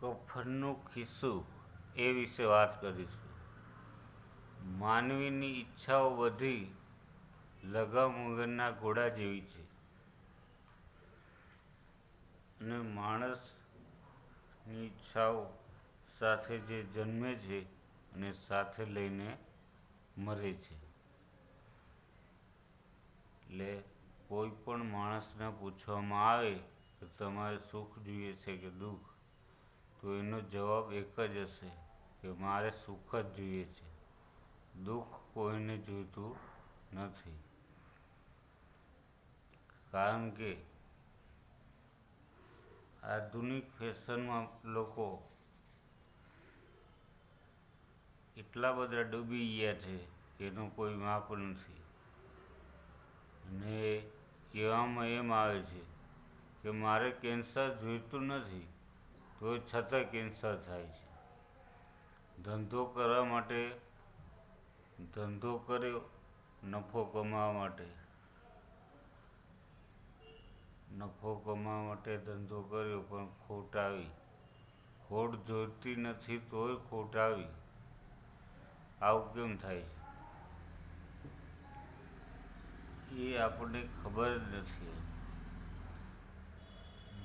કફનનું ખિસ્સું એ વિશે વાત કરીશું. માનવીની ઈચ્છાઓ બધી લગામ વગરના ઘોડા જેવી છે. અને માણસની ઈચ્છાઓ સાથે જે જન્મે છે અને સાથે લઈને મરે છે. એટલે કોઈ પણ માણસને પૂછવામાં આવે કે તમારે સુખ જોઈએ છે કે દુઃખ? તો એનો જવાબ એક જ હશે કે મારે સુખ જ જોઈએ છે. દુઃખ કોઈને જોઈતું નથી. કારણ કે આધુનિક ફેશનમાં લોકો એટલા બધા ડૂબી ગયા છે કે એનું કોઈ માપ નથી. અને કહેવામાં એમ આવે છે કે મારે કેન્સર જોઈતું નથી. તો છતાં કેન્સર થાય છે. ધંધો કરવા માટે, ધંધો કર્યો, નફો કમાવા માટે. નફો કમાવા માટે ધંધો કર્યો, પણ ખોટ આવી. ખોટ જોઈતી નથી તોય ખોટ આવી. આવું કેમ થાય છે? એ આપણને ખબર જ નથી.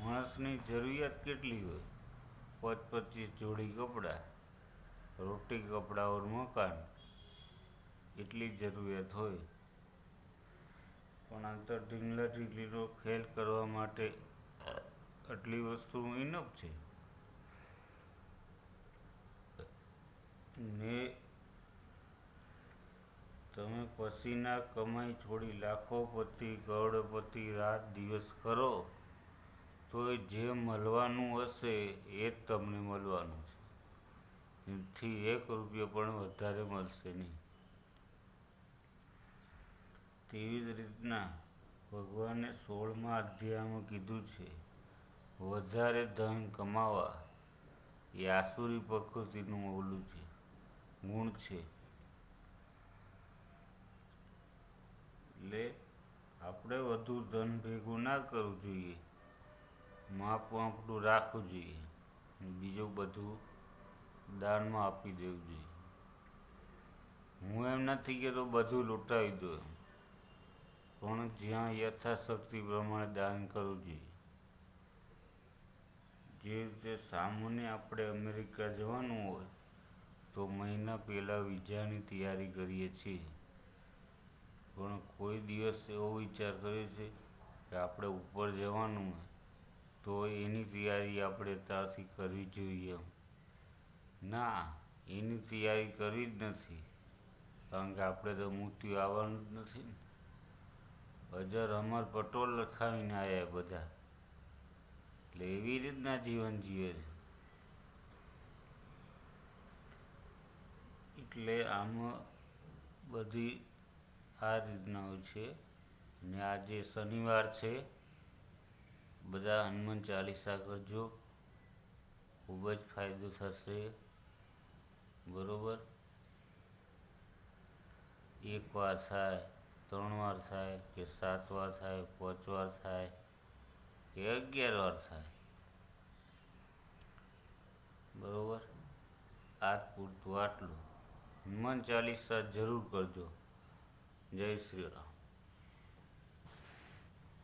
માણસની જરૂરિયાત કેટલી હોય? પચ પચીસ જોડી કપડાં, રોટી કપડાં ઓર મકાન, એટલી જરૂરિયાત હોય. પણ આંતર ઢીંગલા ઢીંગલીનો ખેલ કરવા માટે આટલી વસ્તુ ઇનફ છે. ને તમે પસીના કમાઈ છોડી લાખો પતિ, કરોડપતિ રાત દિવસ કરો. તો જે મળવાનું હશે એ જ તમને મળવાનું છે. એથી એક રૂપિયો પણ વધારે મળશે નહીં. તેવી જ રીતના ભગવાને સોળમા અધ્યાયમાં કીધું છે, વધારે ધન કમાવા એ આસુરી પ્રકૃતિનું ઓલું છે ગુણ છે. એટલે આપણે વધુ ધન ભેગું ના કરવું જોઈએ. માપ આપણું રાખવું જોઈએ. બીજું બધું દાનમાં આપી દેવું જોઈએ. હું એમ નથી કહેતો બધું લૂંટાવી દો પણ જ્યાં યથાશક્તિ પ્રમાણે દાન કરવું જોઈએ. જે રીતે સામાન્ય આપણે અમેરિકા જવાનું હોય, તો મહિના પહેલાં વિઝાની તૈયારી કરીએ છીએ. પણ કોઈ દિવસ એવો વિચાર કર્યો છે કે આપણે ઉપર જવાનું હોય તો એની તૈયારી આપણે ત્યાંથી કરવી જોઈએ. ના, એની તૈયારી કરવી જ નથી. કારણ કે આપણે તો મૃત્યુ આવવાનું જ નથી ને. અજર અમર પટોલ લખાવીને આવ્યા બધા. એટલે એવી રીતના જીવન જીવે છે. એટલે આમાં બધી આ રીતના હોય છે. ને આજે શનિવાર છે. બધા હનુમાન ચાલીસા કરજો. ખૂબ જ ફાયદો થશે. બરોબર? એક વાર થાય, ત્રણ વાર થાય કે સાત વાર થાય, પાંચ વાર થાય કે અગિયાર વાર થાય. બરોબર? આ પૂરતું આટલું. હનુમાન ચાલીસા જરૂર કરજો. જય શ્રી રામ.